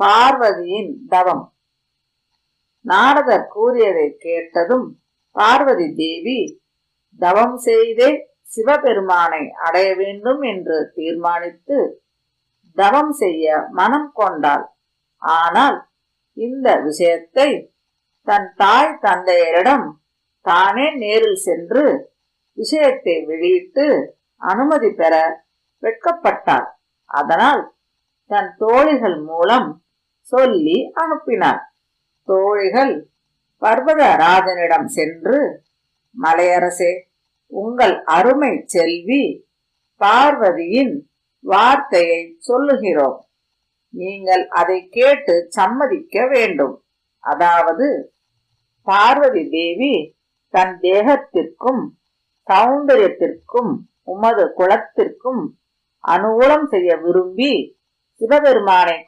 பார்வதியின் தவம். நாரதர் கூறியதை கேட்டதும் பார்வதி தேவி தவம் செய்தே சிவபெருமானை அடைய வேண்டும் என்று தீர்மானித்து தவம் செய்ய மனம் கொண்டாள். ஆனால் இந்த விஷயத்தை தன் தாய் தந்தையரிடம் தானே நேரில் சென்று விஷயத்தை வெளியிட்டு அனுமதி பெற வெட்கப்பட்டாள். அதனால் தன் தோழிகள் மூலம் சொல்லி அனுப்பினார். தோழிகள் பர்வதராஜனிடம் சென்று மலையரசே உங்கள் அருமை செல்வி பார்வதியின் வார்த்தையை சொல்லுகிறோம். நீங்கள் அதை கேட்டு சம்மதிக்க வேண்டும். அதாவது பார்வதி தேவி தன் தேகத்திற்கும் சௌந்தரியத்திற்கும் உமது குலத்திற்கும் அனுகூலம் செய்ய விரும்பி சிவபெருமானை